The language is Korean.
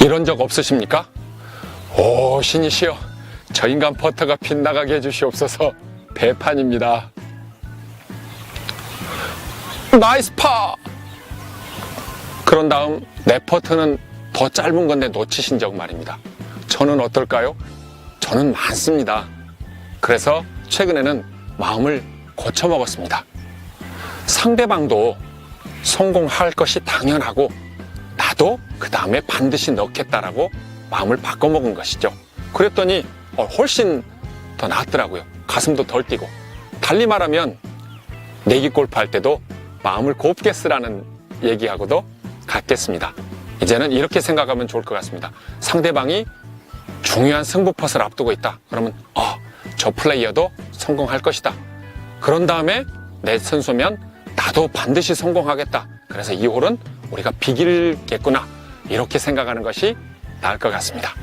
이런 적 없으십니까? 오, 신이시여. 저 인간 퍼터가 빗나가게 해주시옵소서. 배판입니다. 나이스 파! 그런 다음 내 퍼트는 더 짧은 건데 놓치신 적 말입니다. 저는 어떨까요? 저는 많습니다. 그래서 최근에는 마음을 고쳐먹었습니다. 상대방도 성공할 것이 당연하고 나도 그 다음에 반드시 넣겠다라고 마음을 바꿔먹은 것이죠. 그랬더니 어, 훨씬 더 낫더라고요. 가슴도 덜 뛰고. 달리 말하면 내기 골프 할 때도 마음을 곱게 쓰라는 얘기하고도 같겠습니다. 이제는 이렇게 생각하면 좋을 것 같습니다. 상대방이 중요한 승부 펫을 앞두고 있다. 그러면 어, 저 플레이어도 성공할 것이다. 그런 다음에 내 선수면 나도 반드시 성공하겠다. 그래서 이 홀은 우리가 비길겠구나. 이렇게 생각하는 것이 나을 것 같습니다.